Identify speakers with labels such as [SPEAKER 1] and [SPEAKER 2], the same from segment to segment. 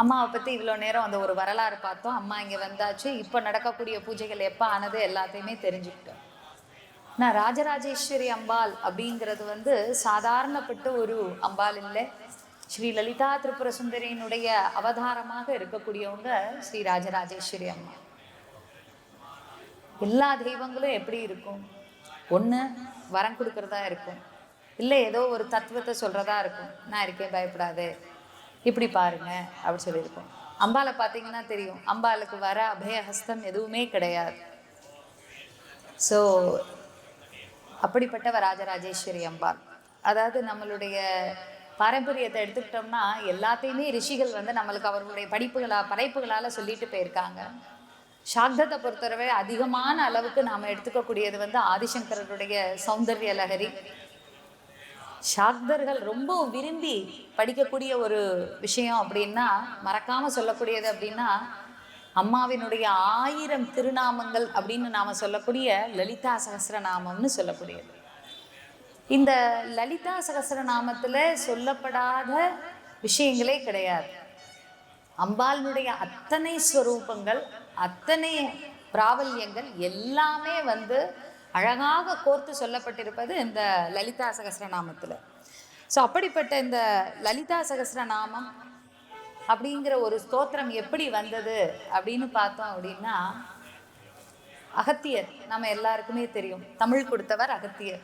[SPEAKER 1] அம்மாவை பற்றி இவ்வளோ நேரம் அந்த ஒரு வரலாறு பார்த்தோம். அம்மா இங்கே வந்தாச்சு. இப்போ நடக்கக்கூடிய பூஜைகள் எப்போ ஆனது எல்லாத்தையுமே தெரிஞ்சுக்கிட்டோம். நான் ராஜராஜேஸ்வரி அம்பாள் அப்படிங்கிறது வந்து சாதாரணப்பட்ட ஒரு அம்பாள் இல்லை. ஸ்ரீ லலிதா திரிபுர சுந்தரியினுடைய அவதாரமாக இருக்கக்கூடியவங்க ஸ்ரீ ராஜராஜேஸ்வரி அம்மா. எல்லா தெய்வங்களும் எப்படி இருக்கும்? ஒன்று வரம் கொடுக்கறதா இருக்கும். இல்லை ஏதோ ஒரு தத்துவத்தை சொல்கிறதா இருக்கும். நான் இருக்கேன் பயப்படாதே. இப்படி பாருங்க அப்படின்னு சொல்லியிருக்கோம் அம்பாளை பார்த்தீங்கன்னா தெரியும். அம்பாளுக்கு வர அபயஹஸ்தம் எதுவுமே கிடையாது. ஸோ அப்படிப்பட்டவ ராஜராஜேஸ்வரி அம்பாள். அதாவது நம்மளுடைய பாரம்பரியத்தை எடுத்துக்கிட்டோம்னா எல்லாத்தையுமே ரிஷிகள் வந்து நம்மளுக்கு அவர்களுடைய படிப்புகளா படைப்புகளால் சொல்லிட்டு போயிருக்காங்க. சாக்தத்தை பொறுத்தவரை அதிகமான அளவுக்கு நாம் எடுத்துக்கக்கூடியது வந்து ஆதிசங்கரருடைய சௌந்தர்ய லகரி சாக்தர்கள் ரொம்ப விரும்பி படிக்கக்கூடிய ஒரு விஷயம் அப்படின்னா மறக்காமல் சொல்லக்கூடியது அப்படின்னா அம்மாவினுடைய ஆயிரம் திருநாமங்கள் அப்படின்னு நாம் சொல்லக்கூடிய லலிதா சகசிரநாமம்னு சொல்லக்கூடியது. இந்த லலிதா சகசிரநாமத்தில் சொல்லப்படாத விஷயங்களே கிடையாது. அம்பாளினுடைய அத்தனை ஸ்வரூபங்கள் அத்தனை பிராவல்யங்கள் எல்லாமே வந்து அழகாக கோர்த்து சொல்லப்பட்டிருப்பது இந்த லலிதா சகசிரநாமத்தில். ஸோ அப்படிப்பட்ட இந்த லலிதா சகசிரநாமம் அப்படிங்கிற ஒரு ஸ்தோத்திரம் எப்படி வந்தது அப்படின்னு பார்த்தோம் அப்படின்னா அகத்தியர் நம்ம எல்லாருக்குமே தெரியும். தமிழ் கொடுத்தவர் அகத்தியர்.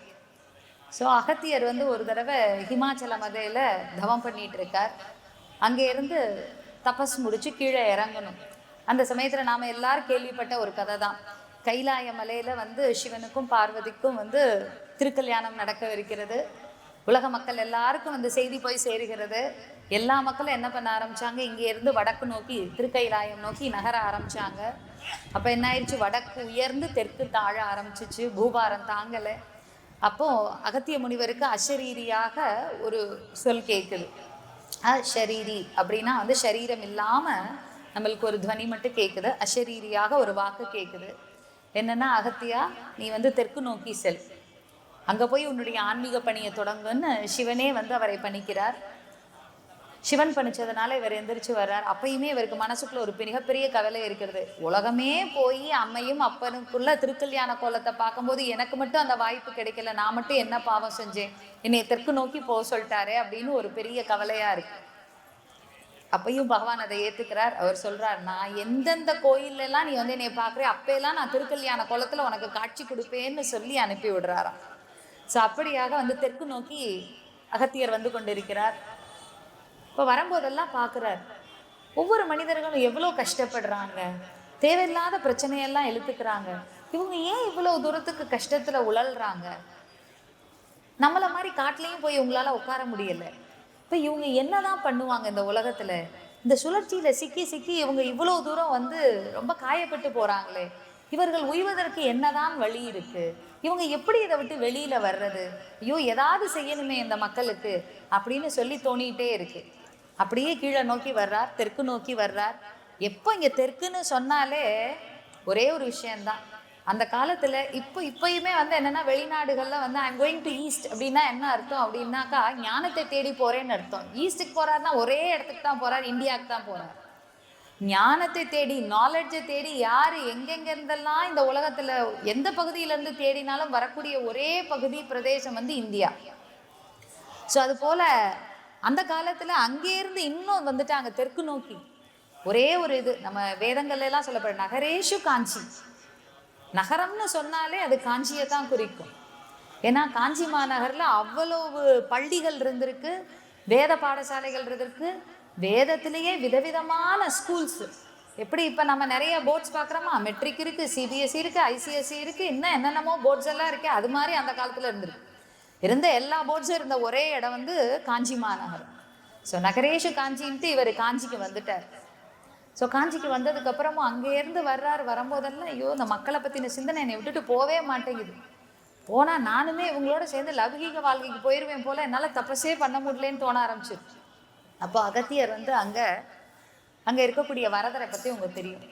[SPEAKER 1] ஸோ அகத்தியர் வந்து ஒரு தடவை ஹிமாச்சல மதையில் தவம் பண்ணிட்டு இருக்கார் அங்கேருந்து தபஸ் முடிச்சு கீழே இறங்கணும். அந்த சமயத்தில் நாம் எல்லாரும் கேள்விப்பட்ட ஒரு கதை தான் கைலாய மலையில் வந்து சிவனுக்கும் பார்வதிக்கும் வந்து திருக்கல்யாணம் நடக்கவிருக்கிறது. உலக மக்கள் எல்லாருக்கும் வந்து செய்தி போய் சேருகிறது. எல்லா மக்களும் என்ன பண்ண ஆரம்பிச்சாங்க? இங்கே இருந்து வடக்கு நோக்கி திருக்கைலாயம் நோக்கி நகர ஆரம்பித்தாங்க அப்போ என்ன ஆயிடுச்சு? வடக்கு உயர்ந்து தெற்கு தாழ ஆரம்பிச்சிச்சு. பூபாரம் தாங்கலை. அப்போது அகத்திய முனிவருக்கு அஷரீரியாக ஒரு சொல் கேட்குது அஷரீரி அப்படின்னா வந்து சரீரம் இல்லாமல் நம்மளுக்கு ஒரு துவனி மட்டும் கேட்குது அஷரீரியாக ஒரு வாக்கு கேட்குது என்னென்னா அகத்தியா நீ வந்து தெற்கு நோக்கி செல். அங்கே போய் உன்னுடைய ஆன்மீக பணியை தொடங்குன்னு சிவனே வந்து அவரை பணிக்கிறார். சிவன் பணிச்சதுனால இவர் எந்திரிச்சு வர்றார். அப்பயுமே இவருக்கு மனசுக்குள்ள ஒரு மிகப்பெரிய கவலை இருக்கிறது. உலகமே போய் அம்மையும் அப்பனுக்குள்ள திருக்கல்யாண கோலத்தை பார்க்கும்போது எனக்கு மட்டும் அந்த வாய்ப்பு கிடைக்கல. நான் மட்டும் என்ன பாவம் செஞ்சேன்? என்னை தெற்கு நோக்கி போக சொல்லிட்டாரே அப்படின்னு ஒரு பெரிய கவலையா இருக்கு. அப்பையும் பகவான் அதை ஏத்துக்கிறார். அவர் சொல்றார் நான் எந்தெந்த கோயில்ல எல்லாம் நீ வந்து என்னை பார்க்குறே அப்பெல்லாம் நான் திருக்கல்யாண குளத்துல உனக்கு காட்சி கொடுப்பேன்னு சொல்லி அனுப்பி விடுறாராம். ஸோ அப்படியாக வந்து தெற்கு நோக்கி அகத்தியர் வந்து கொண்டிருக்கிறார். இப்போ வரும்போதெல்லாம் பார்க்குறார் ஒவ்வொரு மனிதர்களும் எவ்வளோ கஷ்டப்படுறாங்க தேவையில்லாத பிரச்சனையெல்லாம் இழுத்துக்கிறாங்க இவங்க ஏன் இவ்வளோ தூரத்துக்கு கஷ்டத்தில் உழல்றாங்க? நம்மளை மாதிரி காட்டிலையும் போய் உங்களால உட்கார முடியல. இப்போ இவங்க என்னதான் பண்ணுவாங்க இந்த உலகத்தில்? இந்த சுழற்சியில் சிக்கி சிக்கி இவங்க இவ்வளோ தூரம் வந்து ரொம்ப காயப்பட்டு போகிறாங்களே இவர்கள் உய்வதற்கு என்னதான் வழி இருக்கு? இவங்க எப்படி இதை விட்டு வெளியில வர்றது? ஐயோ ஏதாவது செய்யணுமே இந்த மக்களுக்கு அப்படின்னு சொல்லி தோணிட்டே இருக்கு. அப்படியே கீழே நோக்கி வர்றார் தெற்கு நோக்கி வர்றார். எப்போ இங்கே தெற்குன்னு சொன்னாலே ஒரே ஒரு விஷயம்தான். அந்த காலத்தில் இப்போ இப்பயுமே வந்து என்னென்னா வெளிநாடுகளில் வந்து ஐம் கோயிங் டு ஈஸ்ட் அப்படின்னா என்ன அர்த்தம்? அப்படின்னாக்கா ஞானத்தை தேடி போகிறேன்னு அர்த்தம். ஈஸ்ட்டுக்கு போகிறாருன்னா ஒரே இடத்துக்கு தான் போகிறார் இந்தியாவுக்கு தான் போகிறார் ஞானத்தை தேடி நாலெட்ஜை தேடி யார் எங்கெங்கேருந்தெல்லாம் இந்த உலகத்தில் எந்த பகுதியிலேருந்து தேடினாலும் வரக்கூடிய ஒரே பகுதி பிரதேசம் வந்து இந்தியா. ஸோ அது போல் அந்த காலத்தில் அங்கே இருந்து இன்னும் வந்துட்டாங்க தெற்கு நோக்கி. ஒரே ஒரு இது நம்ம வேதங்கள்லாம் சொல்லப்படுற நகரேஷு காஞ்சி. நகரம்னு சொன்னாலே அது காஞ்சியை தான் குறிக்கும். ஏன்னா காஞ்சி மாநகரில் அவ்வளவு பள்ளிகள் இருந்திருக்கு வேத பாடசாலைகள் இருந்திருக்கு வேதத்திலேயே விதவிதமான ஸ்கூல்ஸ் எப்படி இப்போ நம்ம நிறைய போர்ட்ஸ் பார்க்குறோமா? மெட்ரிக் இருக்குது சிபிஎஸ்சி இருக்குது ஐசிஎஸ்சி இருக்குது இன்னும் என்னென்னமோ போர்ட்ஸ் எல்லாம் இருக்கு அது மாதிரி அந்த காலத்தில் இருந்திருக்கு. இருந்த எல்லா போர்ட்ஸும் இருந்த ஒரே இடம் வந்து காஞ்சி மாநகரம் ஸோ நகரேஷு காஞ்சின்ட்டு இவர் காஞ்சிக்கு வந்துட்டார். ஸோ காஞ்சிக்கு வந்ததுக்கப்புறமும் அங்கேருந்து வர்றாரு வரும்போதெல்லாம் ஐயோ இந்த மக்களை பற்றின சிந்தனை என்னை விட்டுட்டு போவே மாட்டேங்குது. போனால் நானுமே இவங்களோட சேர்ந்து லௌகீக வாழ்க்கைக்கு போயிடுவேன் போல் என்னால் தப்பசே பண்ண முடியலன்னு தோண ஆரம்பிச்சிருச்சு அப்போ அகத்தியர் வந்து அங்கே அங்கே இருக்கக்கூடிய வரதரை பற்றி உங்களுக்கு தெரியும்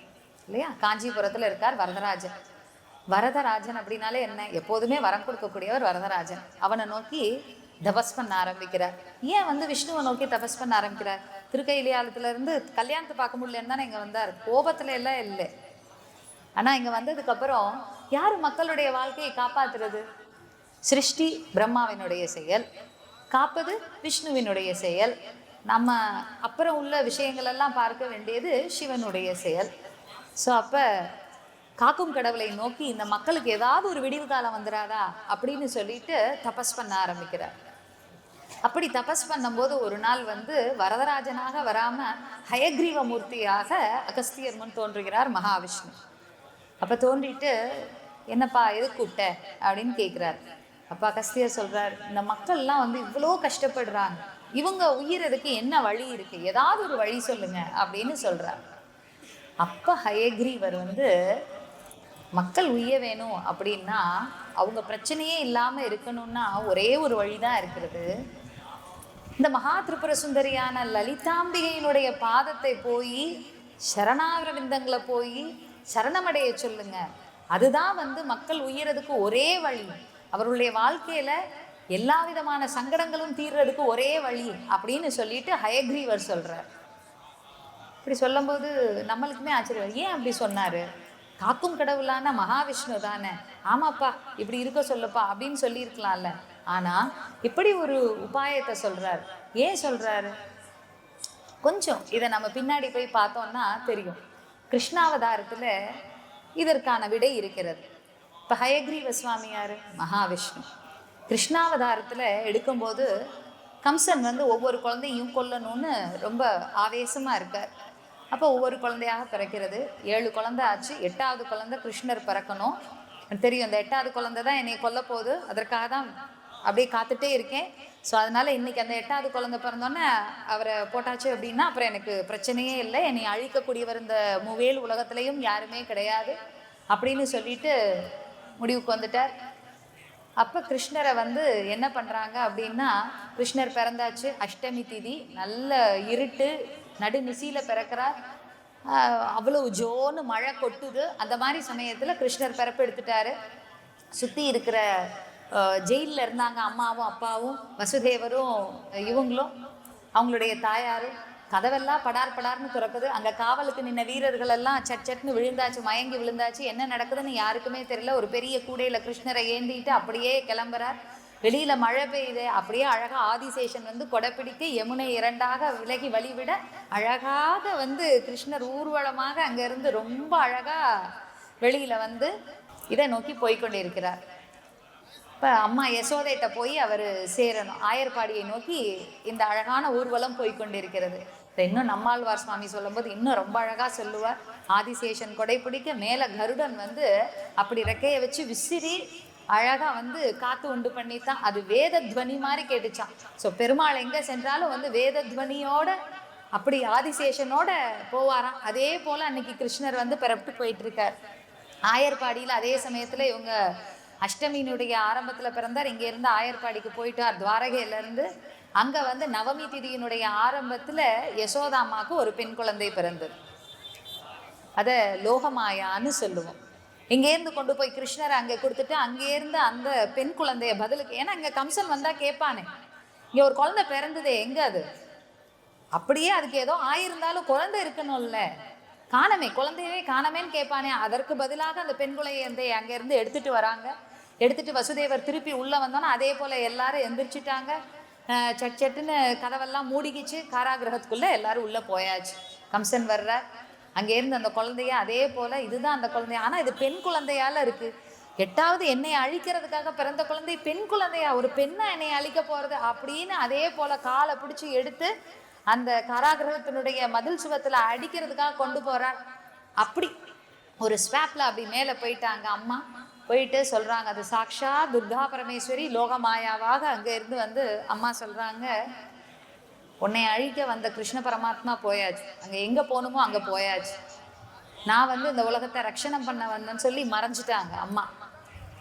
[SPEAKER 1] இல்லையா? காஞ்சிபுரத்தில் இருக்கார் வரதராஜன். வரதராஜன் அப்படின்னாலே என்ன? எப்போதுமே வரம் கொடுக்கக்கூடியவர் வரதராஜன். அவனை நோக்கி தபஸ் பண்ண ஆரம்பிக்கிறார். ஏன் வந்து விஷ்ணுவை நோக்கி தபஸ் பண்ண ஆரம்பிக்கிறார்? திருக்கையிலியாலத்துலேருந்து கல்யாணத்தை பார்க்க முடியலன்னு தானே இங்கே வந்தார். கோபத்தில் எல்லாம் இல்லை. ஆனால் இங்கே வந்ததுக்கப்புறம் யார் மக்களுடைய வாழ்க்கையை காப்பாத்துறது? சிருஷ்டி பிரம்மாவினுடைய செயல் காப்பது விஷ்ணுவினுடைய செயல். நம்ம அப்புறம் உள்ள விஷயங்களெல்லாம் பார்க்க வேண்டியது சிவனுடைய செயல். ஸோ அப்போ காக்கும் கடவுளை நோக்கி இந்த மக்களுக்கு ஏதாவது ஒரு விடிவு காலம் வந்துடாதா அப்படின்னு சொல்லிட்டு தபஸ் பண்ண ஆரம்பிக்கிறார். அப்படி தபஸ் பண்ணும்போது ஒரு நாள் வந்து வரதராஜனாக வராம ஹயக்ரீவ மூர்த்தியாக அகஸ்தியர் முன் தோன்றுகிறார் மகாவிஷ்ணு. அப்ப தோன்றிட்டு என்னப்பா எது கூப்பிட்ட? அப்படின்னு கேட்குறாரு அப்பா அகஸ்தியர் சொல்றார் இந்த மக்கள்லாம் வந்து இவ்வளோ கஷ்டப்படுறாங்க. இவங்க உயிரதுக்கு என்ன வழி இருக்கு? ஏதாவது ஒரு வழி சொல்லுங்க. அப்படின்னு சொல்றார். அப்ப ஹயக்ரீவர் வந்து மக்கள் உய்ய வேணும் அப்படின்னா அவங்க பிரச்சனையே இல்லாமல் இருக்கணும்னா ஒரே ஒரு வழிதான் இருக்கிறது. இந்த மகா திரிபுர சுந்தரியான லலிதாம்பிகையினுடைய பாதத்தை போய் சரணாரவிந்தங்களை போய் சரணமடைய சொல்லுங்க. அதுதான் வந்து மக்கள் உயரதுக்கு ஒரே வழி. அவர்களுடைய வாழ்க்கையில எல்லா விதமான சங்கடங்களும் தீர்றதுக்கு ஒரே வழி அப்படின்னு சொல்லிட்டு ஹயக்ரீவர் சொல்றார். இப்படி சொல்லும்போது நம்மளுக்குமே ஆச்சரியம். ஏன் அப்படி சொன்னாரு? காக்கும் கடவுளான மகாவிஷ்ணு தானே. ஆமாப்பா இப்படி இருக்க சொல்லப்பா அப்படின்னு சொல்லியிருக்கலாம்ல. ஆனா இப்படி ஒரு உபாயத்தை சொல்றார். ஏன் சொல்றாரு? கொஞ்சம் இதை நம்ம பின்னாடி போய் பார்த்தோம்னா தெரியும். கிருஷ்ணாவதாரத்துல இதற்கான விடை இருக்கிறது. இப்போ ஹயக்ரீவ சுவாமியார் மகாவிஷ்ணு. கிருஷ்ணாவதாரத்துல எடுக்கும்போது கம்சன் வந்து ஒவ்வொரு குழந்தையும் கொல்லணும்னு ரொம்ப ஆவேசமா இருக்கார். அப்போ ஒவ்வொரு குழந்தையாக பிறக்கிறது. ஏழு குழந்தை ஆச்சு. எட்டாவது குழந்தை கிருஷ்ணர் பிறக்கணும். தெரியும் இந்த எட்டாவது குழந்தை தான் என்னை கொல்ல போகுது. அதற்காக தான் அப்படியே காத்துட்டே இருக்கேன். ஸோ அதனால் இன்னைக்கு அந்த எட்டாவது குழந்தை பிறந்தோன்னே அவரை போட்டாச்சு அப்படின்னா அப்புறம் எனக்கு பிரச்சனையே இல்லை. என்னை அழிக்கக்கூடியவர் இந்த மூவேல் உலகத்துலேயும் யாருமே கிடையாது அப்படின்னு சொல்லிட்டு முடிவுக்கு வந்துட்டார். அப்போ கிருஷ்ணரை வந்து என்ன பண்ணுறாங்க அப்படின்னா கிருஷ்ணர் பிறந்தாச்சு. அஷ்டமி திதி. நல்ல இருட்டு நடுநிசியில் பிறக்கிறார். அவ்வளோ அவ்வளவு ஜோன்னு மழை கொட்டுது. அந்த மாதிரி சமயத்தில் கிருஷ்ணர் பிறப்பு எடுத்துட்டாரு. சுற்றி இருக்கிற ஜெயிலில் இருந்தாங்க அம்மாவும் அப்பாவும் வசுதேவரும் இவங்களும் அவங்களுடைய தாயாரும் கதவெல்லாம் படார் படார்னு திறக்குது. அங்கே காவலுக்கு நின்ன வீரர்கள் எல்லாம் சட் சட்னு விழுந்தாச்சு மயங்கி விழுந்தாச்சு. என்ன நடக்குதுன்னு யாருக்குமே தெரியல. ஒரு பெரிய கூடையில் கிருஷ்ணரை ஏந்திட்டு அப்படியே கிளம்புறார். வெளியில் மழை பெய்யுது. அப்படியே அழகாக ஆதிசேஷன் வந்து கொடைப்பிடித்து யமுனை இரண்டாக விலகி வழிவிட அழகாக வந்து கிருஷ்ணர் ஊர்வலமாக அங்கேருந்து ரொம்ப அழகாக வெளியில் வந்து இதை நோக்கி போய்க்கொண்டிருக்கிறார். இப்போ அம்மா யசோதைட்ட போய் அவர் சேரணும். ஆயர்பாடியை நோக்கி இந்த அழகான ஊர்வலம் போய்கொண்டிருக்கிறது இப்போ இன்னும் நம்மாழ்வார் சுவாமி சொல்லும்போது இன்னும் ரொம்ப அழகாக சொல்லுவார். ஆதிசேஷன் கொடை பிடிக்க மேலே கருடன் வந்து அப்படி ரெக்கையை வச்சு விசிறி அழகாக வந்து காத்து உண்டு பண்ணித்தான். அது வேத துவனி மாதிரி கேட்டுச்சான் ஸோ பெருமாள் எங்கே சென்றாலும் வந்து வேத துவனியோட அப்படி ஆதிசேஷனோட போவாராம். அதே போல் அன்னைக்கு கிருஷ்ணர் வந்து பிறப்பிட்டு போயிட்டு இருக்கார் ஆயர்பாடியில் அதே சமயத்தில் இவங்க அஷ்டமியினுடைய ஆரம்பத்தில் பிறந்தார். இங்கேருந்து ஆயர்பாடிக்கு போயிட்டார். துவாரகையிலேருந்து அங்கே வந்து நவமி திதியினுடைய ஆரம்பத்தில் யசோதா அம்மாவுக்கு ஒரு பெண் குழந்தை பிறந்தது. அதை லோகமாயான்னு சொல்லுவோம். இங்கேருந்து கொண்டு போய் கிருஷ்ணரை அங்கே கொடுத்துட்டு அங்கேருந்து அந்த பெண் குழந்தைய பதிலுக்கு ஏன்னா இங்கே கம்சன் வந்தால் கேட்பானே. இங்கே ஒரு குழந்தை பிறந்ததே எங்கே அது? அப்படியே அதுக்கு ஏதோ ஆயிருந்தாலும் குழந்தை இருக்கணும்ல. காணமே குழந்தையவே காணமேன்னு கேட்பானே. அதற்கு பதிலாக அந்த பெண் குழந்தையை அங்கேருந்து எடுத்துட்டு வராங்க. எடுத்துட்டு வசுதேவர் திருப்பி உள்ளே வந்தோன்னா அதே போல் எல்லாரும் எந்திரிச்சிட்டாங்க. சட் சட்டுன்னு கதவெல்லாம் மூடிக்கிச்சு. காராகிரகத்துக்குள்ளே எல்லாரும் உள்ளே போயாச்சு. கம்சன் வர்றார். அங்கேருந்து அந்த குழந்தைய அதே போல் இதுதான் அந்த குழந்தைய ஆனால் இது பெண் குழந்தையால் இருக்குது எட்டாவது என்னை அழிக்கிறதுக்காக பிறந்த குழந்தை பெண் குழந்தையா? ஒரு பெண்ணை என்னை அழிக்க போகிறது அப்படின்னு அதே போல் காலை பிடிச்சி எடுத்து அந்த காராகிரகத்தினுடைய மதில் சுவத்தில் அடிக்கிறதுக்காக கொண்டு போகிறார் அப்படி ஒரு ஸ்வாப்பில் அப்படி மேலே போயிட்டாங்க அம்மா. போயிட்டு சொல்கிறாங்க அது சாக்ஷா துர்கா பரமேஸ்வரி லோகமாயாவாக அங்கே இருந்து வந்து அம்மா சொல்கிறாங்க உன்னை அழிக்க வந்த கிருஷ்ண பரமாத்மா போயாச்சு. அங்கே எங்கே போகணுமோ அங்கே போயாச்சு. நான் வந்து இந்த உலகத்தை ரட்சணம் பண்ண வந்தேன்னு சொல்லி மறைஞ்சிட்டாங்க அம்மா.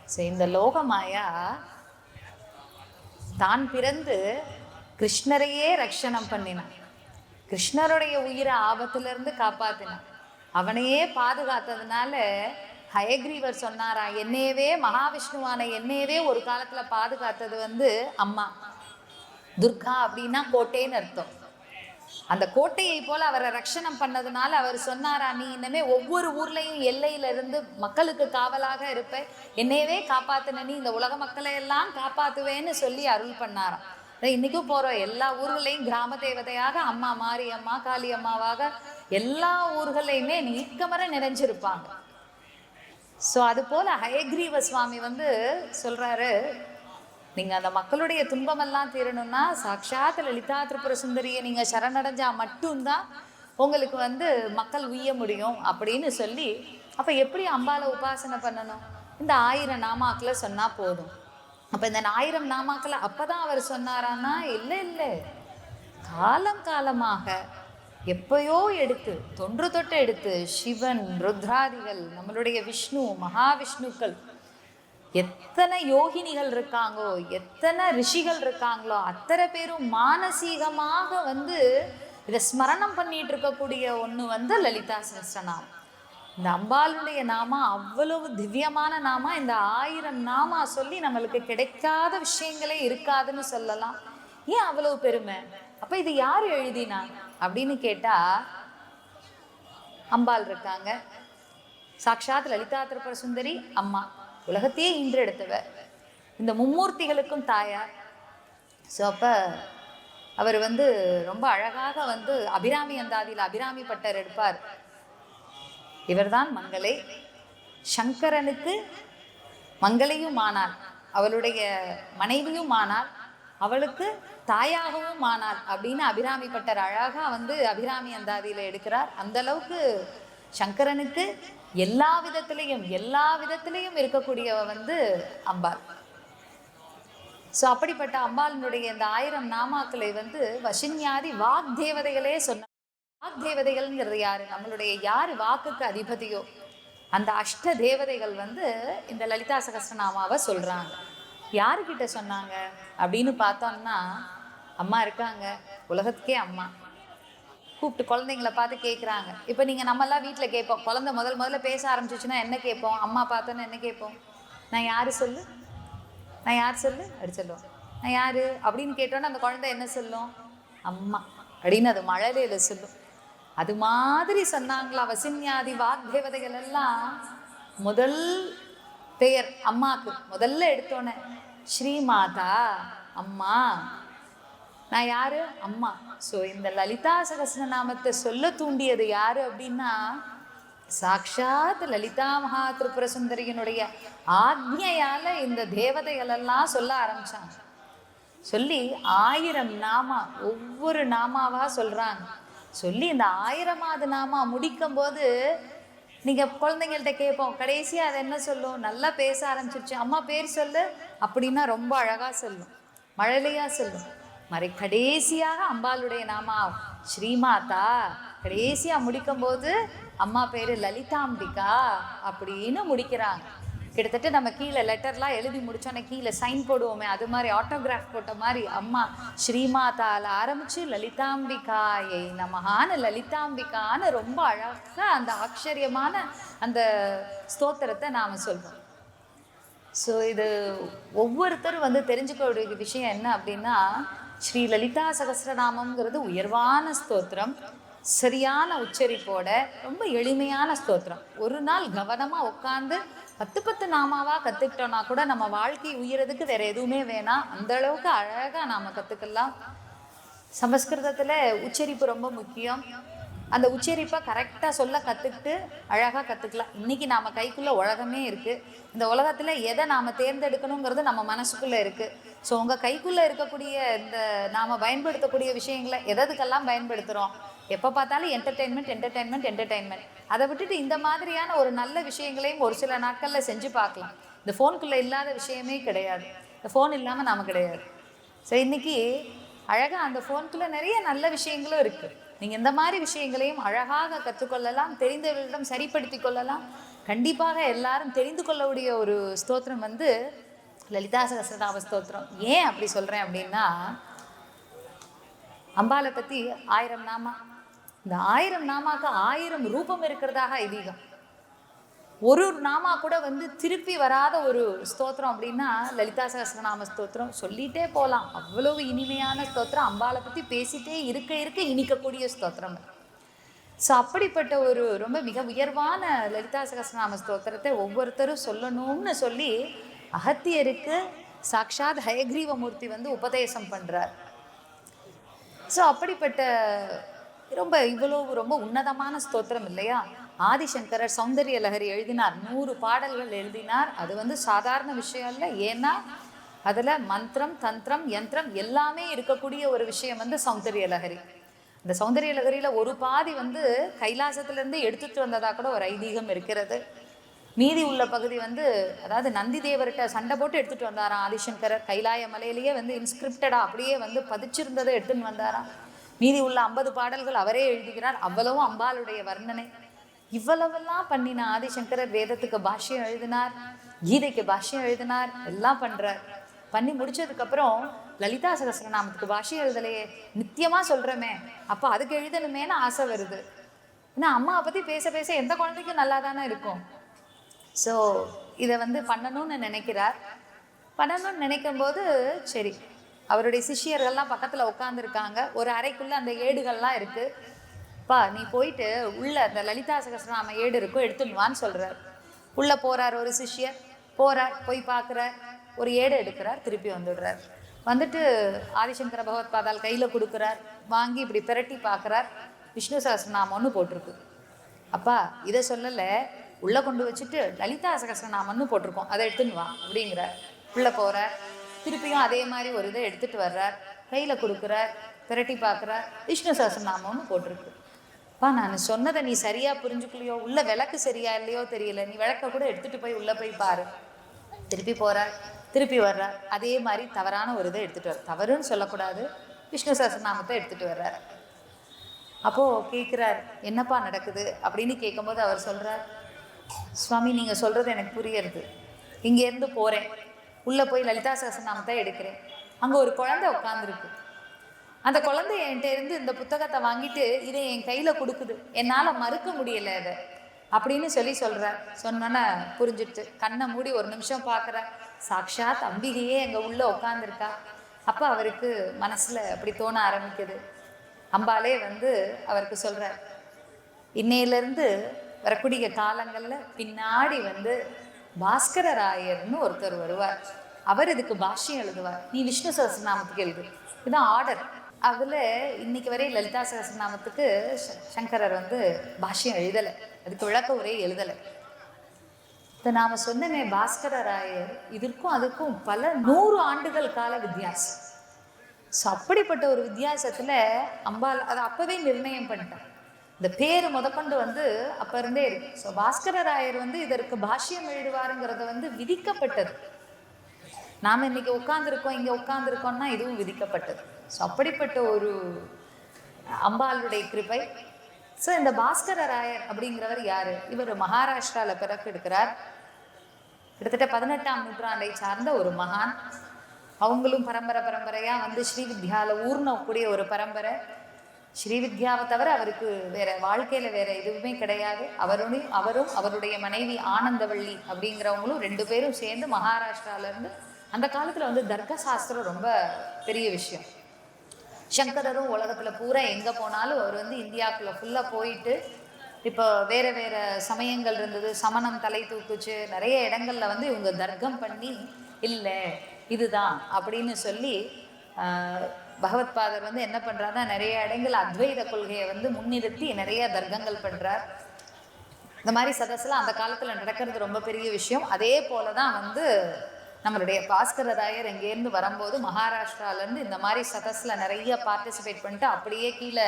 [SPEAKER 1] சரி இந்த லோகமாயா தான் பிறந்து கிருஷ்ணரையே ரக்ஷணம் பண்ணினான். கிருஷ்ணருடைய உயிரை ஆபத்துல இருந்து காப்பாத்தினான். அவனையே பாதுகாத்ததுனால ஹயக்ரீவர் சொன்னாரா என்னையவே மகாவிஷ்ணுவான என்னையவே ஒரு காலத்துல பாதுகாத்தது வந்து அம்மா. துர்கா அப்படின்னா கோட்டைன்னு அர்த்தம். அந்த கோட்டையை போல அவரை ரட்சணம் பண்ணதுனால அவர் சொன்னாரா நீ இனிமே ஒவ்வொரு ஊர்லயும் எல்லையில இருந்து மக்களுக்கு காவலாக இருப்ப. என்னையவே காப்பாத்துன நீ இந்த உலக மக்களை எல்லாம் காப்பாத்துவேன்னு சொல்லி அருள் பண்ணாராம். இன்றைக்கும் இன்னைக்கும் போறோம். எல்லா ஊர்களையும் கிராம தேவதையாக அம்மா மாரியம்மா காளியம்மாவாக எல்லா ஊர்களையுமே நீக்கமர நிறைஞ்சிருப்பாங்க. ஸோ அது போல ஹயக்ரீவ சுவாமி வந்து சொல்றாரு நீங்க அந்த மக்களுடைய துன்பமெல்லாம் தீரணும்னா சாட்சாத் லலிதா திரிபுர சுந்தரியை நீங்க சரணடைஞ்சா மட்டும்தான் உங்களுக்கு வந்து மக்கள் உய்ய முடியும் அப்படின்னு சொல்லி அப்ப எப்படி அம்பால உபாசனை பண்ணணும்? இந்த ஆயிரம் நாமாக்கில் சொன்னால் போதும். அப்போ இந்த ஆயிரம் நாமாக்களை அப்பதான் அவர் சொன்னாரான்னா இல்லை இல்லை. காலம் காலமாக எப்பயோ எடுத்து தொன்று தொட்டு எடுத்து சிவன் ருத்ராதிகள் நம்மளுடைய விஷ்ணு மகாவிஷ்ணுக்கள் எத்தனை யோகினிகள் இருக்காங்களோ எத்தனை ரிஷிகள் இருக்காங்களோ அத்தனை பேரும் மானசீகமாக வந்து இதை ஸ்மரணம் பண்ணிட்டு இருக்கக்கூடிய ஒன்று வந்து லலிதா சஹஸ்ரநாமம். இந்த அம்பாளுடைய நாமா அவ்வளவு திவ்யமான நாமா இந்த ஆயிரம் நாமா சொல்லி நம்மளுக்கு கிடைக்காத விஷயங்களே இருக்காதுன்னு சொல்லலாம். ஏன் அவ்வளவு பெருமை? அப்ப இது யார் எழுதினா? அப்படின்னு கேட்டா அம்பாள் இருக்காங்க. சாக்ஷாத் லலிதா திருப்பர சுந்தரி அம்மா. உலகத்தையே இன்று எடுத்தவர் இந்த மும்மூர்த்திகளுக்கும் தாயார். ஸோ அப்போ அவர் வந்து ரொம்ப அழகாக வந்து அபிராமி அந்தாதியில் அபிராமி பட்டர் எடுப்பார். இவர்தான் மங்களே. சங்கரனுக்கு மங்களையும் ஆனாள் அவளுடைய மனைவியும் ஆனாள் அவளுக்கு தாயாகவும் ஆனாள் அப்படின்னு அபிராமி பட்டர் அழகா வந்து அபிராமி அந்தாதியில எடுக்கிறார். அந்த அளவுக்கு சங்கரனுக்கு எல்லா விதத்திலையும் எல்லா விதத்திலையும் இருக்கக்கூடியவ வந்து அம்பாள். ஸோ அப்படிப்பட்ட அம்பாளினுடைய இந்த ஆயிரம் நாமாக்களை வந்து வசின்யாதி வாக் தேவதைகளே சொன்ன தேவதைகள்ங்கிறது யாரு? நம்மளுடைய யார் வாக்குக்கு அதிபதியோ? அந்த அஷ்ட தேவதைகள் வந்து இந்த லலிதா சகஸ்ரநாமாவை சொல்றாங்க. யாருக்கிட்ட சொன்னாங்க? அப்படின்னு பார்த்தோம்னா அம்மா இருக்காங்க. உலகத்துக்கே அம்மா. கூப்பிட்டு குழந்தைங்கள பார்த்து கேட்குறாங்க இப்போ நீங்கள் நம்மலாம் வீட்டில் கேட்போம். குழந்தை முதல் முதல்ல பேச ஆரம்பிச்சிச்சுன்னா என்ன கேட்போம்? அம்மா பார்த்தோன்னு என்ன கேட்போம்? நான் யார் சொல்லு? நான் யார் சொல்லு? அப்படி சொல்லுவோம். நான் யார்? அப்படின்னு கேட்டோன்னே அந்த குழந்தை என்ன சொல்லும்? அம்மா. அப்படின்னு அது மழலையில் சொல்லும். அது மாதிரி சொன்னாங்களா வசின்யாதி வாக்தேவதைகள் எல்லாம் முதல் பெயர் அம்மாக்கு முதல்ல எடுத்தோன்னே ஸ்ரீமாதா அம்மா. நான் யாரு? அம்மா. ஸோ இந்த லலிதா சகஸ்ரநாமத்தை சொல்ல தூண்டியது யாரு அப்படின்னா சாக்ஷாத் லலிதா மகா திரிபுர சுந்தரியனுடைய ஆக்ஞையால இந்த தேவதைகள் எல்லாம் சொல்ல ஆரம்பிச்சாங்க. சொல்லி ஆயிரம் நாமா ஒவ்வொரு நாமாவா சொல்றாங்க. சொல்லி இந்த ஆயிரமாவது நாமா முடிக்கும் போது நீங்கள் குழந்தைங்கள்ட்ட கேட்போம் கடைசியாக அது என்ன சொல்லும்? நல்லா பேச ஆரம்பிச்சிருச்சு. அம்மா பேர் சொல்லு. அப்படின்னா ரொம்ப அழகாக சொல்லும். மழலையாக சொல்லும். மறை கடைசியாக அம்பாளுடைய நாமா ஸ்ரீமாதா கடைசியாக முடிக்கும் போது அம்மா பேர் லலிதாம்பிகா அப்படின்னு முடிக்கிறாங்க. கிட்டத்தட்ட நம்ம கீழே லெட்டர்லாம் எழுதி முடிச்சோன்னே கீழே சைன் போடுவோமே அது மாதிரி ஆட்டோகிராஃப் போட்ட மாதிரி அம்மா ஸ்ரீமாதாவில் ஆரம்பிச்சு லலிதாம்பிகாயை நமகான லலிதாம்பிகான்னு ரொம்ப அழகாக அந்த ஆச்சரியமான அந்த ஸ்தோத்திரத்தை நாம் சொல்வோம் ஸோ இது ஒவ்வொருத்தரும் வந்து தெரிஞ்சுக்க வேண்டிய விஷயம் என்ன அப்படின்னா ஸ்ரீ லலிதா சகசிரநாமங்கிறது உயர்வான ஸ்தோத்திரம் சரியான உச்சரிப்போட ரொம்ப எளிமையான ஸ்தோத்திரம். ஒரு நாள் கவனமாக உட்காந்து பத்து பத்து நாமாவா கத்துக்கிட்டோம்னா கூட நம்ம வாழ்க்கை உயிரதுக்கு வேற எதுவுமே வேணாம். அந்த அளவுக்கு அழகா நாம கத்துக்கலாம். சமஸ்கிருதத்துல உச்சரிப்பு ரொம்ப முக்கியம். அந்த உச்சரிப்பை கரெக்டாக சொல்ல கற்றுக்கிட்டு அழகாக கற்றுக்கலாம் இன்றைக்கி நாம் கைக்குள்ளே உலகமே இருக்குது இந்த உலகத்தில் எதை நாம் தேர்ந்தெடுக்கணுங்கிறது நம்ம மனசுக்குள்ளே இருக்குது ஸோ உங்கள் கைக்குள்ளே இருக்கக்கூடிய இந்த நாம் பயன்படுத்தக்கூடிய விஷயங்களை எதற்கெல்லாம் பயன்படுத்துகிறோம் எப்போ பார்த்தாலும் என்டர்டெயின்மெண்ட் என்டர்டெயின்மெண்ட் என்டர்டெயின்மெண்ட் அதை விட்டுட்டு இந்த மாதிரியான ஒரு நல்ல விஷயங்களையும் ஒரு சில நாட்களில் செஞ்சு பார்க்கலாம். இந்த ஃபோனுக்குள்ளே இல்லாத விஷயமே கிடையாது. இந்த ஃபோன் இல்லாமல் நாம கிடையாது. ஸோ இன்னைக்கு அழகாக அந்த ஃபோனுக்குள்ளே நிறைய நல்ல விஷயங்களும் இருக்குது நீங்கள் இந்த மாதிரி விஷயங்களையும் அழகாக கற்றுக்கொள்ளலாம் தெரிந்தவர்களிடம் சரிப்படுத்தி கொள்ளலாம். கண்டிப்பாக எல்லாரும் தெரிந்து கொள்ளக்கூடிய ஒரு ஸ்தோத்திரம் வந்து லலிதா சகசிரநாம ஸ்தோத்திரம். ஏன் அப்படி சொல்கிறேன் அப்படின்னா அம்பாளை பற்றி ஆயிரம் நாமா இந்த ஆயிரம் நாமாக்கு ஆயிரம் ரூபம் இருக்கிறதாக ஐதீகம். ஒரு நாமா கூட வந்து திருப்பி வராத ஒரு ஸ்தோத்திரம் அப்படின்னா லலிதா சகஸ்ரநாம ஸ்தோத்திரம். சொல்லிட்டே போகலாம் அவ்வளவு இனிமையான ஸ்தோத்திரம். அம்பாளை பற்றி பேசிட்டே இருக்க இருக்க இனிக்கக்கூடிய ஸ்தோத்திரம். ஸோ அப்படிப்பட்ட ஒரு ரொம்ப மிக உயர்வான லலிதா சகஸ்ரநாம ஸ்தோத்திரத்தை ஒவ்வொருத்தரும் சொல்லணும்னு சொல்லி அகத்தியருக்கு சாக்ஷாத் ஹயக்ரீவமூர்த்தி வந்து உபதேசம் பண்ணுறார் ஸோ அப்படிப்பட்ட ரொம்ப இவ்வளோ ரொம்ப உன்னதமான ஸ்தோத்திரம் இல்லையா? ஆதிசங்கரர் சௌந்தரிய லஹரி எழுதினார். நூறு பாடல்கள் எழுதினார். அது வந்து சாதாரண விஷயம் இல்லை ஏன்னா அதில் மந்திரம் தந்திரம் யந்திரம் எல்லாமே இருக்கக்கூடிய ஒரு விஷயம் வந்து சௌந்தரிய லஹரி. இந்த சௌந்தரிய லகரியில் ஒரு பாதி வந்து கைலாசத்துலேருந்து எடுத்துட்டு வந்ததாக கூட ஒரு ஐதீகம் இருக்கிறது. மீதி உள்ள பகுதி வந்து அதாவது நந்தி தேவர்கிட்ட சண்டை போட்டு எடுத்துகிட்டு வந்தாராம் ஆதிசங்கரர். கைலாய மலையிலேயே வந்து இன்ஸ்கிரிப்டடாக அப்படியே வந்து பதிச்சிருந்ததை எடுத்துன்னு வந்தாராம். மீதி உள்ள ஐம்பது பாடல்கள் அவரே எழுதுகிறார். அவ்வளவும் அம்பாளுடைய வர்ணனை. இவ்வளவெல்லாம் பண்ணின ஆதிசங்கரர் வேதத்துக்கு பாஷ்யம் எழுதினார். கீதைக்கு பாஷ்யம் எழுதினார். எல்லாம் பண்றார். பண்ணி முடிச்சதுக்கப்புறம் லலிதா சகஸ்ரநாமத்துக்கு பாஷ்யம் எழுதலையே. நித்தியமா சொல்றமே. அப்போ அதுக்கு எழுதணுமேனு ஆசை வருது. ஏன்னா அம்மாவை பத்தி பேச பேச எந்த குழந்தைக்கும் நல்லா தானே இருக்கும். ஸோ இதை வந்து பண்ணணும்னு நினைக்கிறார். பண்ணணும்னு நினைக்கும் போது சரி அவருடைய சிஷ்யர்கள்லாம் பக்கத்தில் உட்காந்துருக்காங்க ஒரு அறைக்குள்ளே அந்த ஏடுகள்லாம் இருக்குது பா நீ போயிட்டு உள்ளே அந்த லலிதா சகசிரநாம ஏடு இருக்கும் எடுத்துன்னு வான்னு சொல்கிறார் உள்ளே போகிறார் ஒரு சிஷ்யர். போகிறார் போய் பார்க்குறார் ஒரு ஏடு எடுக்கிறார் திருப்பி வந்துடுறார். வந்துட்டு ஆதிசங்கர பகவத் பாதால் கையில் கொடுக்குறார். வாங்கி இப்படி பிரட்டி பார்க்குறார். விஷ்ணு சகஸ்ரநாமம்னு போட்டிருக்கு. அப்பா இதை சொல்லலை. உள்ளே கொண்டு வச்சுட்டு லலிதா சகஸ்ரநாமம்னு போட்டிருக்கோம். அதை எடுத்துன்னு வா அப்படிங்கிறார். உள்ளே போகிறார் திருப்பியும் அதே மாதிரி ஒரு இதை எடுத்துட்டு வர்றார். கையில் கொடுக்குறார் பிரட்டி பார்க்குறார். விஷ்ணு சகஸ்ரநாமம்னு போட்டிருக்கு. அப்பா நான் சொன்னதை நீ சரியாக புரிஞ்சுக்கலையோ? உள்ள விளக்கு சரியா இல்லையோ தெரியல. நீ விளக்க கூட எடுத்துட்டு போய் உள்ளே போய் பாரு. திருப்பி போகிறார் திருப்பி வர்றார். அதே மாதிரி தவறான ஒரு இதை எடுத்துட்டு வர தவறுன்னு சொல்லக்கூடாது. விஷ்ணு சகஸ்ரநாமத்தை எடுத்துட்டு வர்றார். அப்போது கேட்குறார் என்னப்பா நடக்குது? அப்படின்னு கேட்கும்போது அவர் சொல்கிறார் சுவாமி நீங்கள் சொல்கிறது எனக்கு புரியறது. இங்கேருந்து போகிறேன் உள்ளே போய் லலிதா சகசநாமத்தை எடுக்கிறேன். அங்கே ஒரு குழந்தை உட்காந்துருக்கு அந்த குழந்தை என்கிட்ட இருந்து இந்த புத்தகத்தை வாங்கிட்டு இதை என் கையில் கொடுக்குது. என்னால் மறுக்க முடியல அதை. அப்படின்னு சொல்லி சொல்கிறார் சொன்னோன்னே புரிஞ்சிடுச்சு. கண்ணை மூடி ஒரு நிமிஷம் பார்க்குற. சாக்ஷாத் அம்பிகையே எங்கள் உள்ளே உட்காந்துருக்கா அப்போ அவருக்கு மனசில் அப்படி தோண ஆரம்பிக்குது. அம்பாலே வந்து அவருக்கு சொல்கிறார் இன்னையிலேருந்து வரக்கூடிய காலங்களில் பின்னாடி வந்து பாஸ்கர ராயர்னு ஒருத்தர் வருவார். அவர் இதுக்கு பாஷ்யம் எழுதுவார். நீ விஷ்ணு சகசிரநாமத்துக்கு எழுது. இதுதான் ஆர்டர். அதில் இன்னைக்கு வரை லலிதா சகசிரநாமத்துக்கு சங்கரர் வந்து பாஷ்யம் எழுதலை. அதுக்கு விளக்க உரையை எழுதலை. இப்போ நாம் சொன்னமே பாஸ்கர ராயர் இதற்கும் அதுக்கும் பல நூறு ஆண்டுகள் கால வித்தியாசம். ஸோ அப்படிப்பட்ட ஒரு வித்தியாசத்தில் அம்பாள் அதை அப்போவே நிர்ணயம் பண்ணிட்டான் இந்த பேர் முதற்கொண்டு வந்து அப்ப இருந்தே இருக்கு. ஸோ பாஸ்கர ராயர் வந்து இதற்கு பாஷ்யம் எழுதுவாருங்கிறது வந்து விதிக்கப்பட்டது. நாம் இன்னைக்கு உட்காந்துருக்கோம் இங்கே உட்காந்துருக்கோம்னா இதுவும் விதிக்கப்பட்டது. ஸோ அப்படிப்பட்ட ஒரு அம்பாளுடைய கிருபை. ஸோ இந்த பாஸ்கர ராயர் அப்படிங்கிறவர் யார்? இவர் மகாராஷ்டிராவில் பிறப்பு எடுக்கிறார். கிட்டத்தட்ட பதினெட்டாம் நூற்றாண்டை சார்ந்த ஒரு மகான். அவங்களும் பரம்பரை பரம்பரையா வந்து ஸ்ரீவித்யால ஊர்னக்கூடிய ஒரு பரம்பரை. ஸ்ரீவித்யாவை தவிர அவருக்கு வேற வாழ்க்கையில வேற எதுவுமே கிடையாது. அவரும் அவரும் அவருடைய மனைவி ஆனந்தவள்ளி அப்படிங்கிறவங்களும் ரெண்டு பேரும் சேர்ந்து மகாராஷ்டிரால இருந்து அந்த காலத்துல வந்து தர்க்க சாஸ்திரம் ரொம்ப பெரிய விஷயம். சங்கரரும் உலகத்துல பூரா எங்க போனாலும் அவர் வந்து இந்தியாக்குள்ள ஃபுல்லா போயிட்டு இப்போ வேற வேற சமயங்கள் இருந்தது. சமணம் தலை தூக்குச்சு. நிறைய இடங்கள்ல வந்து இவங்க தர்க்கம் பண்ணி இல்லை இதுதான் அப்படின்னு சொல்லி பகவத் பாதர் வந்து என்ன பண்ணுறாருன்னா நிறைய இடங்கள் அத்வைத கொள்கையை வந்து முன்னிறுத்தி நிறைய தர்க்கங்கள் பண்ணுறார் இந்த மாதிரி சதஸ்லாம் அந்த காலத்துல நடக்கிறது ரொம்ப பெரிய விஷயம். அதே போல தான் வந்து நம்மளுடைய பாஸ்கர ராயர் இங்கேருந்து வரும்போது மகாராஷ்டிரால இருந்து இந்த மாதிரி சதஸ்ல நிறைய பார்ட்டிசிபேட் பண்ணிட்டு அப்படியே கீழே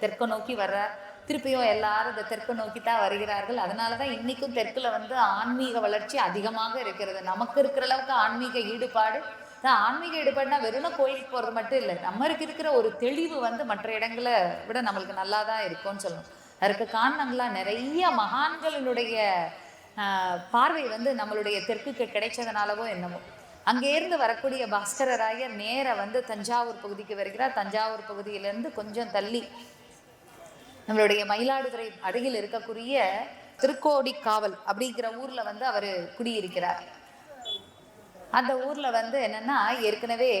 [SPEAKER 1] தெற்க நோக்கி வர்றார். திருப்பியும் எல்லாரும் இந்த தெற்கு நோக்கி தான் வருகிறார்கள். அதனால தான் இன்னைக்கும் தெற்குல வந்து ஆன்மீக வளர்ச்சி அதிகமாக இருக்கிறது. நமக்கு இருக்கிற அளவுக்கு ஆன்மீக ஈடுபாடு தான் ஆன்மீக ஈடுபாடுனா வெறும் கோயிலுக்கு போகிறது மட்டும் இல்லை. நம்மளுக்கு இருக்கிற ஒரு தெளிவு வந்து மற்ற இடங்களை விட நம்மளுக்கு நல்லா தான் இருக்கும்னு சொல்லணும். அதற்கு காரணங்களா நிறைய மகான்களினுடைய பார்வை வந்து நம்மளுடைய தெற்குக்கு கிடைச்சதுனாலவோ என்னவோ. அங்கேருந்து வரக்கூடிய பாஸ்கரராயர் நேராக வந்து தஞ்சாவூர் பகுதிக்கு வருகிறார். தஞ்சாவூர் பகுதியிலேருந்து கொஞ்சம் தள்ளி நம்மளுடைய மயிலாடுதுறை அருகில் இருக்கக்கூடிய திருக்கோடிக்காவல் அப்படிங்கிற ஊரில் வந்து அவர் குடியிருக்கிறார். அந்த ஊரில் வந்து என்னென்னா ஏற்கனவே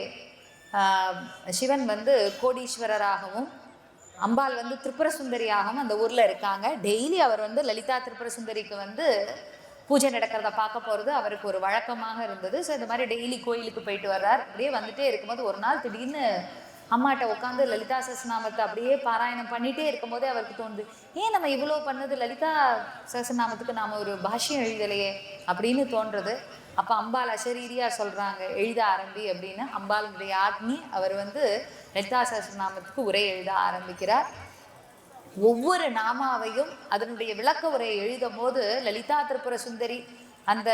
[SPEAKER 1] சிவன் வந்து கோடீஸ்வரராகவும் அம்பாள் வந்து திரிபுர சுந்தரியாகவும் அந்த ஊரில் இருக்காங்க. டெய்லி அவர் வந்து லலிதா திரிபுர சுந்தரிக்கு வந்து பூஜை நடக்கிறத பார்க்க போகிறது அவருக்கு ஒரு வழக்கமாக இருந்தது. ஸோ இந்த மாதிரி டெய்லி கோயிலுக்கு போயிட்டு வர்றார். அப்படியே வந்துட்டே இருக்கும்போது ஒரு நாள் திடீர்னு அம்மாட்ட உட்காந்து லலிதா சசநாமத்தை அப்படியே பாராயணம் பண்ணிட்டே இருக்கும்போதே அவருக்கு தோணுது ஏன் நம்ம இவ்வளோ பண்ணது? லலிதா சசநாமத்துக்கு நாம் ஒரு பாஷ்யம் எழுதலையே அப்படின்னு தோன்றது. அப்போ அம்பாள் அசரீரியா சொல்கிறாங்க எழுத ஆரம்பி அப்படின்னு அம்பாளுடைய ஆக்னி அவர் வந்து லலிதா சஹஸ்ரநாமத்துக்கு உரை எழுத ஆரம்பிக்கிறார். ஒவ்வொரு நாமாவையும் அதனுடைய விளக்க உரையை எழுதும் போது லலிதா திரிபுர சுந்தரி அந்த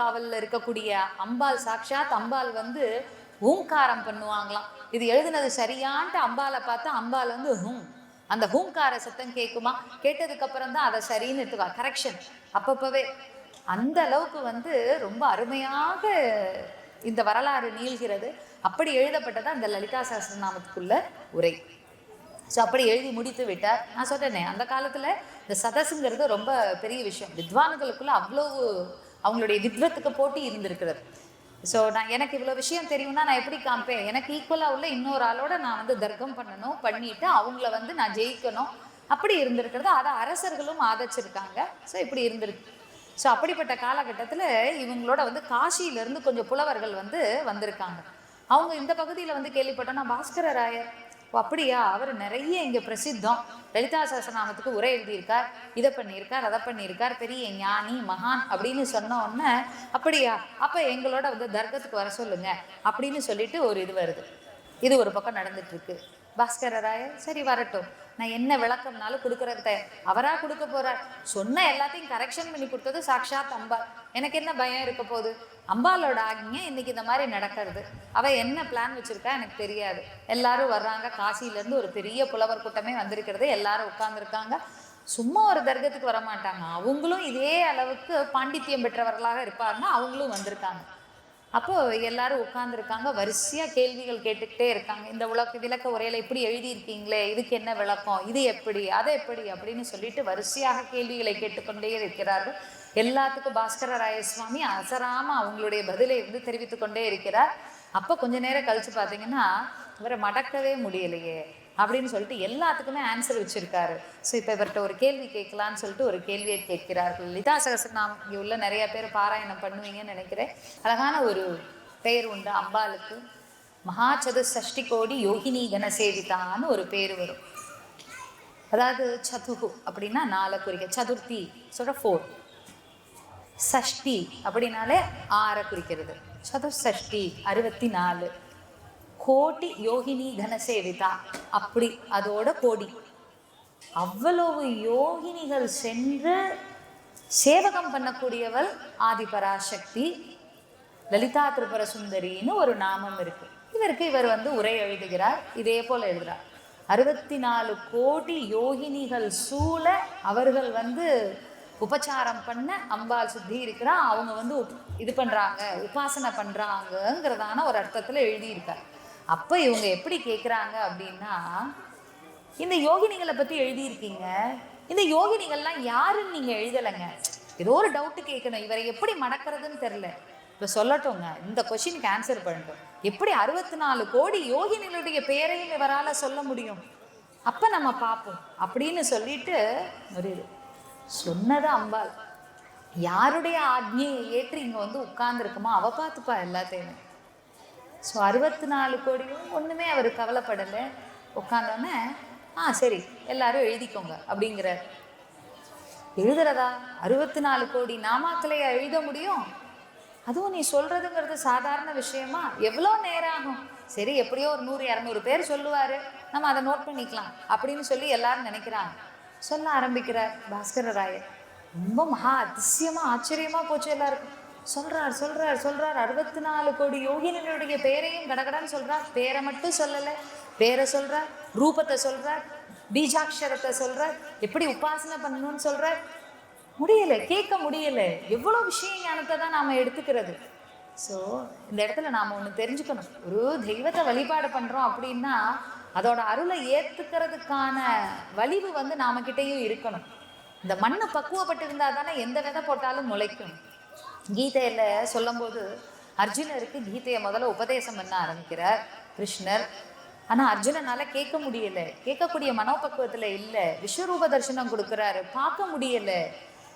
[SPEAKER 1] காவலில் இருக்கக்கூடிய அம்பாள் சாக்ஷாத் அம்பாள் வந்து ஹூங்காரம் பண்ணுவாங்களாம். இது எழுதுனது சரியான்ட்டு அம்பாளை பார்த்தா அம்பாள் வந்து ஹூம் அந்த ஹூங்கார சத்தம் கேட்குமா? கேட்டதுக்கப்புறம் தான் அதை சரின்னு எடுத்துக்கா கரெக்ஷன் அப்பப்போவே அந்த அளவுக்கு வந்து ரொம்ப அருமையாக இந்த வரலாறு நீள்கிறது. அப்படி எழுதப்பட்டது அந்த லலிதா சஹஸ்ரநாமத்துக்குள்ள உரை. ஸோ அப்படி எழுதி முடித்து விட்டார். நான் சொல்றேனே அந்த காலத்தில் இந்த சதஸுங்கிறது ரொம்ப பெரிய விஷயம். வித்வான்களுக்குள்ள அவ்வளோ அவங்களுடைய வித்வத்துக்கு போட்டி இருந்திருக்கிறது. ஸோ நான் எனக்கு இவ்வளோ விஷயம் தெரியும்னா நான் எப்படி காமிப்பேன்? எனக்கு ஈக்குவலாக உள்ள இன்னொரு ஆளோட நான் வந்து தர்க்கம் பண்ணணும் பண்ணிட்டு அவங்கள வந்து நான் ஜெயிக்கணும். அப்படி இருந்திருக்கிறது. அதை அரசர்களும் ஆதரிச்சிருக்காங்க. ஸோ இப்படி இருந்திருக்கு. ஸோ அப்படிப்பட்ட காலகட்டத்தில் இவங்களோட வந்து காசியிலேருந்து கொஞ்சம் புலவர்கள் வந்து வந்திருக்காங்க. அவங்க இந்த பகுதியில் வந்து கேள்விப்பட்டோம்னா பாஸ்கர ராயர். ஓ அப்படியா? அவர் நிறைய இங்கே பிரசித்தம். லலிதா சஹஸ்ரநாமத்துக்கு உரை எழுதியிருக்கார். இதை பண்ணியிருக்கார் அதை பண்ணியிருக்கார். பெரிய ஞானி மகான் அப்படின்னு சொன்ன உடனே அப்படியா? அப்போ எங்களோட வந்து தர்கத்துக்கு வர சொல்லுங்க. அப்படின்னு சொல்லிட்டு ஒரு இது வருது. இது ஒரு பக்கம் நடந்துட்டு இருக்கு. பாஸ்கரராய சரி வரட்டும். நான் என்ன விளக்கம்னாலும் கொடுக்கறது அவராக அவரா கொடுக்க போறார். சொன்ன எல்லாத்தையும் கரெக்ஷன் பண்ணி கொடுத்தது சாக்ஷாத் அம்பாள் எனக்கு என்ன பயம் இருக்க போகுது? அம்பாளோட ஆகிங்க இன்னைக்கு இந்த மாதிரி நடக்கிறது. அவ என்ன பிளான் வச்சிருக்கா எனக்கு தெரியாது. எல்லாரும் வர்றாங்க. காசிலேருந்து ஒரு பெரிய புலவர் கூட்டமே வந்திருக்கிறது. எல்லாரும் உட்காந்துருக்காங்க சும்மா ஒரு தர்க்கத்துக்கு வர மாட்டாங்க அவங்களும் இதே அளவுக்கு பாண்டித்யம் பெற்றவர்களாக இருப்பாருன்னா அவங்களும் வந்திருக்காங்க. அப்போ எல்லாரும் உட்கார்ந்துருக்காங்க. வரிசையா கேள்விகள் கேட்டுக்கிட்டே இருக்காங்க. இந்த உலக விளக்க உரையில இப்படி எழுதியிருக்கீங்களே இதுக்கு என்ன விளக்கம் இது எப்படி அதை எப்படி அப்படின்னு சொல்லிட்டு வரிசையாக கேள்விகளை கேட்டுக்கொண்டே இருக்கிறார்கள். எல்லாத்துக்கும் பாஸ்கர ராயசுவாமி அசராம அவங்களுடைய பதிலை வந்து தெரிவித்து கொண்டே இருக்கிறார். அப்போ கொஞ்ச நேரம் கழிச்சு பார்த்தீங்கன்னா இவரை மடக்கவே முடியலையே. அப்படின்னு சொல்லிட்டு எல்லாத்துக்குமே ஆன்சர் வச்சிருக்காரு. ஸோ இப்போ இவர்கிட்ட ஒரு கேள்வி கேட்கலான்னு சொல்லிட்டு ஒரு கேள்வியை கேட்கிறார்கள். லிதா சகசரநாமம் இங்கே உள்ள நிறைய பேர் பாராயணம் பண்ணுவீங்கன்னு நினைக்கிறேன். அழகான ஒரு பெயர் உண்டு அம்பாளுக்கு. மகா சஷ்டி கோடி யோகினி கணசேவிதான்னு ஒரு பேர் வரும். அதாவது சதுகு அப்படின்னா நாலை குறிக்க சதுர்த்தி சொல்கிற ஃபோர் சஷ்டி அப்படின்னாலே ஆறை குறிக்கிறது. சதுர்சஷ்டி அறுபத்தி நாலு. கோடி யோகினி கனசேவிதா அப்படி அதோட கோடி. அவ்வளவு யோகினிகள் சென்று சேவகம் பண்ணக்கூடியவள் ஆதிபராசக்தி லலிதா திரிபுர சுந்தரின்னு ஒரு நாமம் இருக்கு. இவருக்கு இவர் வந்து உரை எழுதுகிறார் இதே போல எழுதுகிறார் அறுபத்தி நாலு கோடி யோகினிகள் சூழ அவர்கள் வந்து உபச்சாரம் பண்ண அம்பாள் சுத்தி இருக்கிறா அவங்க வந்து இது பண்றாங்க உபாசனை பண்ணுறாங்கங்கிறதான ஒரு அர்த்தத்துல எழுதியிருக்கார். அப்போ இவங்க எப்படி கேட்குறாங்க அப்படின்னா இந்த யோகினிகளை பற்றி எழுதியிருக்கீங்க. இந்த யோகினிகள்லாம் யாருன்னு நீங்கள் எழுதலைங்க. ஏதோ ஒரு டவுட்டு கேட்கணும் இவரை எப்படி மடக்கிறதுன்னு தெரில இப்போ சொல்லட்டோங்க. இந்த கொஷினுக்கு ஆன்சர் பண்ணட்டும். எப்படி அறுபத்தி நாலு கோடி யோகினிகளுடைய பெயரையும் இவரால் சொல்ல முடியும்? அப்போ நம்ம பார்ப்போம். அப்படின்னு சொல்லிட்டு ஒரு இது. சொன்னது அம்பாள். யாருடைய ஆக்ஞையை ஏற்று இங்கே வந்து உட்கார்ந்துருக்குமோ அவள் பார்த்துப்பா எல்லாத்தையுமே. ஸோ அறுபத்தி நாலு கோடியும் ஒன்றுமே அவர் கவலைப்படலை. உட்காந்தோன்னே ஆ சரி எல்லாரும் எழுதிக்கோங்க அப்படிங்கிறார். எழுதுறதா? அறுபத்தி நாலு கோடி நாமாக்களையா எழுத முடியும்? அதுவும் நீ சொல்றதுங்கிறது சாதாரண விஷயமா? எவ்வளோ நேரம் ஆகும்? சரி எப்படியோ ஒரு நூறு இரநூறு பேர் சொல்லுவாரு. நம்ம அதை நோட் பண்ணிக்கலாம் அப்படின்னு சொல்லி எல்லாரும் நினைக்கிறாங்க. சொல்ல ஆரம்பிக்கிறார் பாஸ்கர ராயர் ரொம்ப மகா அதிசயமா ஆச்சரியமா போச்சு எல்லாருக்கும். சொல்றார் சொல்றார் சொல்றார். அறுபத்தி நாலு கோடி யோகினிகளுடைய பேரையும் கடகடன்னு சொல்றார். பேரை மட்டும் சொல்லலை. பேரை சொல்றார் ரூபத்தை சொல்றார் பீஜாட்சரத்தை சொல்றார். எப்படி உபாசனை பண்ணணும்னு சொல்றார். முடியல கேட்க முடியல. எவ்வளோ விஷய ஞானத்தை தான் நாம எடுத்துக்கிறது. ஸோ இந்த இடத்துல நாம ஒன்று தெரிஞ்சுக்கணும். ஒரு தெய்வத்தை வழிபாடு பண்றோம் அப்படின்னா அதோட அருளை ஏத்துக்கிறதுக்கான வலிவு வந்து நாம கிட்டேயும் இருக்கணும். இந்த மண்ணு பக்குவப்பட்டிருந்தா தானே எந்த விதை போட்டாலும் முளைக்கும். கீதையில சொல்லும்போது அர்ஜுனருக்கு கீதையை முதல்ல உபதேசம் பண்ண ஆரம்பிக்கிறார் கிருஷ்ணர். ஆனா அர்ஜுனனால கேட்க முடியல. கேட்கக்கூடிய மனோபக்குவத்துல இல்ல. விஸ்வரூப தரிசனம் கொடுக்குறாரு. பார்க்க முடியல.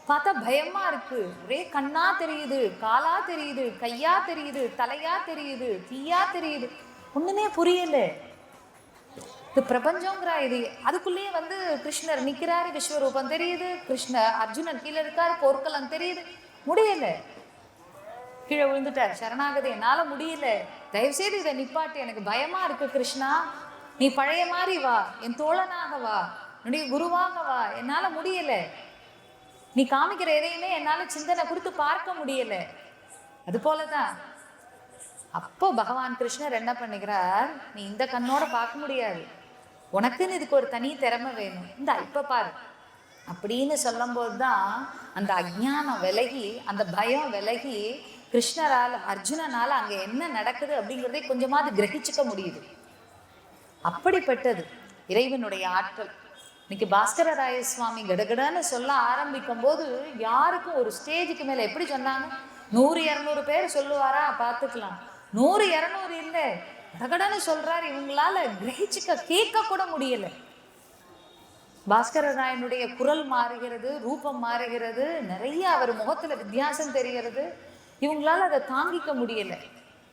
[SPEAKER 1] பார்த்தா பயமா இருக்கு. ஒரே கண்ணா தெரியுது. காலா தெரியுது. கையா தெரியுது. தலையா தெரியுது. தீயா தெரியுது. ஒண்ணுமே புரியல. இது பிரபஞ்சங்கிற இது. அதுக்குள்ளேயே வந்து கிருஷ்ணர் நிக்கிறாரு விஸ்வரூபம். தெரியுது. கிருஷ்ண அர்ஜுனன் கீழே இருக்காரு. போர்க்களம் தெரியுது. முடியல. கீழே விழுந்துட்டார் சரணாகதி என்னால முடியல. தயவு செய்து இதை நிப்பாட்டு. எனக்கு பயமா இருக்கு கிருஷ்ணா. நீ பழைய மாதிரி வா. என் தோழனாக வா. என்னுடைய குருவாக வா. என்னால முடியல. நீ காமிக்கிற எதையுமே என்னால சிந்தனை கொடுத்து பார்க்க முடியல. அது போலதான். அப்போ பகவான் கிருஷ்ணர் என்ன பண்ணுகிறார் நீ இந்த கண்ணோட பார்க்க முடியாது. உனக்குன்னு இதுக்கு ஒரு தனி திறமை வேணும். இந்த இப்ப பாரு. அப்படின்னு சொல்லும்போது தான் அந்த அஜ்ஞானம் விலகி அந்த பயம் விலகி கிருஷ்ணரால் அர்ஜுனனால் அங்கே என்ன நடக்குது அப்படிங்கிறதை கொஞ்சமாவது கிரகிச்சுக்க முடியுது. அப்படிப்பட்டது இறைவனுடைய ஆற்றல். இன்னைக்கு பாஸ்கர ராய சுவாமி கடகடன்னு சொல்ல ஆரம்பிக்கும் போது யாருக்கும் ஒரு ஸ்டேஜுக்கு மேலே எப்படி சொன்னாங்க? நூறு இரநூறு பேர் சொல்லுவாரா? பார்த்துக்கலாம். நூறு இரநூறு இல்லை. கடகடன்னு சொல்றாரு. இவங்களால கிரகிச்சுக்க கேட்க கூட முடியல. பாஸ்கர ராயனுடைய குரல் மாறுகிறது ரூபம் மாறுகிறது. நிறைய அவர் முகத்துல வித்தியாசம் தெரிகிறது. இவங்களால அதை தாங்கிக்க முடியல.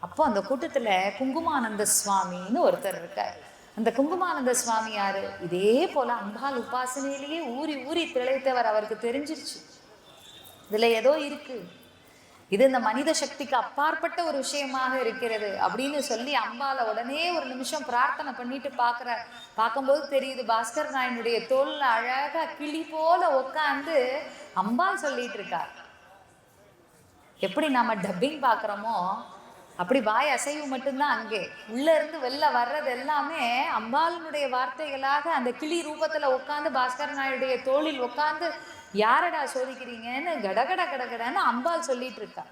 [SPEAKER 1] அப்போ அந்த கூட்டத்தில் குங்குமானந்த சுவாமின்னு ஒருத்தர் இருக்கார். அந்த குங்குமானந்த சுவாமி யாரு? இதே போல அம்பாள் உபாசனையிலேயே ஊறி ஊறி திளைத்தவர் அவருக்கு தெரிஞ்சிருச்சு. இதுல ஏதோ இருக்கு. இது இந்த மனித சக்திக்கு அப்பாற்பட்ட ஒரு விஷயமாக இருக்கிறது அப்படின்னு சொல்லி அம்பால உடனே ஒரு நிமிஷம் பிரார்த்தனை பண்ணிட்டு பார்க்குற பார்க்கும்போது தெரியுது பாஸ்கர் நாயனுடைய தோல்ல அழகா கிளி போல உட்காந்து அம்பாள் சொல்லிட்டு இருக்கார். எப்படி நாம டப்பிங் பார்க்குறோமோ அப்படி வாய் அசைவு மட்டும்தான் அங்கே. உள்ள இருந்து வெளில வர்றது எல்லாமே அம்பாளினுடைய வார்த்தைகளாக அந்த கிளி ரூபத்துல உட்காந்து பாஸ்கர நாயுடைய தோளில் உட்காந்து யாரடா சோதிக்கிறீங்கன்னு கடகட கடகடன்னு அம்பாள் சொல்லிட்டு இருக்கா.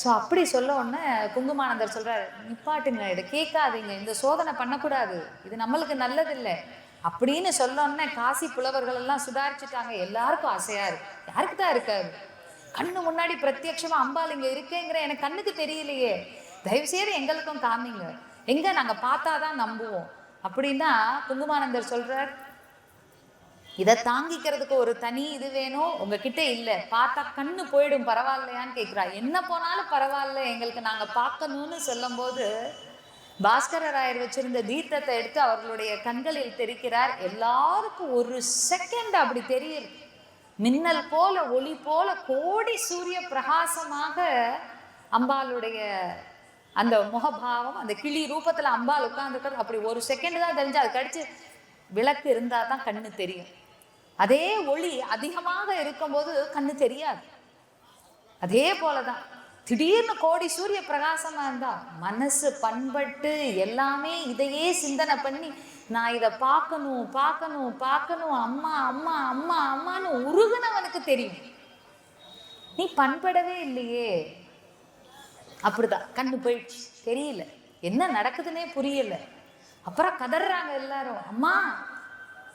[SPEAKER 1] ஸோ அப்படி சொல்ல உடனே குங்குமானந்தர் சொல்றாரு நிப்பாட்டுங்க இதை கேட்காதீங்க இந்த சோதனை பண்ணக்கூடாது இது நம்மளுக்கு நல்லதில்லை. அப்படின்னு சொல்ல உடனே காசி புலவர்கள் எல்லாம் சுதாரிச்சுட்டாங்க. எல்லாருக்கும் ஆசையா இருக்கு. யாருக்கு தான் இருக்காது? கண்ணு முன்னாடி பிரத்யட்சமா அம்பாள் இங்க இருக்கேங்கிற எனக்கு கண்ணுக்கு தெரியலையே. தயவு செய்து எங்களுக்கும் காமிங்க. எங்க நாங்க பார்த்தாதான் நம்புவோம். அப்படின்னா குங்குமானந்தர் சொல்றார் இதை தாங்கிக்கிறதுக்கு ஒரு தனி இது வேணும் உங்ககிட்ட இல்லை. பார்த்தா கண்ணு போயிடும் பரவாயில்லையான்னு கேட்குறா என்ன போனாலும் பரவாயில்ல எங்களுக்கு நாங்கள் பார்க்கணும்னு சொல்லும்போது பாஸ்கர ராயர் வச்சிருந்த தீர்த்தத்தை எடுத்து அவர்களுடைய கண்களில் தெரிக்கிறார் எல்லாருக்கும் ஒரு செகண்ட் அப்படி தெரியுது மின்னல் போல ஒளி போல கோடி சூரிய பிரகாசமாக அம்பாளுடைய அந்த முகபாவம் அந்த கிளி ரூபத்துல அம்பாள் உட்கார்ந்துருக்கிறது. அப்படி ஒரு செகண்ட் தான் தெரிஞ்சு அது கடிச்சு விளக்கு இருந்தால் தான் கண்ணு தெரியும். அதே ஒளி அதிகமாக இருக்கும்போது கண்ணு தெரியாது. அதே போலதான். திடீர்னு கோடி சூரிய பிரகாசமா இருந்தா மனசு பண்பட்டு எல்லாமே இதையே சிந்தனை பண்ணி நான் இதை பார்க்கணும் பார்க்கணும் பார்க்கணும். அம்மா அம்மா அம்மா அம்மான்னு உருகுனவனுக்கு தெரியும். நீ பண்படவே இல்லையே. அப்படிதான். கண்ணு போயிடுச்சு. தெரியல. என்ன நடக்குதுன்னே புரியல. அப்புறம் கதறாங்க எல்லாரும். அம்மா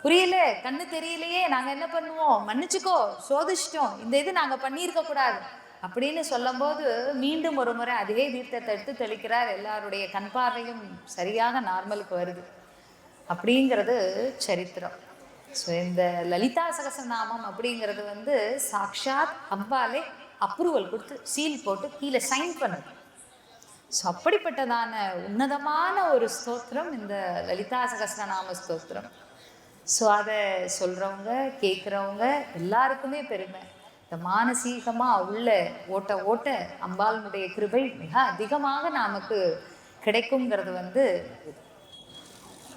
[SPEAKER 1] புரியல. கண்ணு தெரியலையே. நாங்க என்ன பண்ணுவோம்? மன்னிச்சுக்கோ. சோதிச்சிட்டோம். இந்த இது நாங்க பண்ணியிருக்க கூடாது. அப்படின்னு சொல்லும்போது மீண்டும் ஒரு முறை அதே தீர்த்தத்தை எடுத்து தெளிக்கிறார் எல்லாருடைய கண் பார்வையும் சரியாக நார்மலுக்கு வருது. அப்படிங்கிறது சரித்திரம். ஸோ இந்த லலிதா சகசநாமம் அப்படிங்கிறது வந்து சாக்ஷாத் அம்பாலே அப்ரூவல் கொடுத்து சீல் போட்டு கீழே சைன் பண்ணுது. ஸோ அப்படிப்பட்டதான உன்னதமான ஒரு ஸ்தோத்திரம் இந்த லலிதா சகசநாம ஸ்தோத்திரம். ஸோ அதை சொல்கிறவங்க கேட்குறவங்க எல்லாருக்குமே பெருமை. இந்த மானசீகமாக உள்ள ஓட்ட ஓட்ட அம்பாளுடைய கிருபை மிக அதிகமாக நமக்கு கிடைக்குங்கிறது வந்து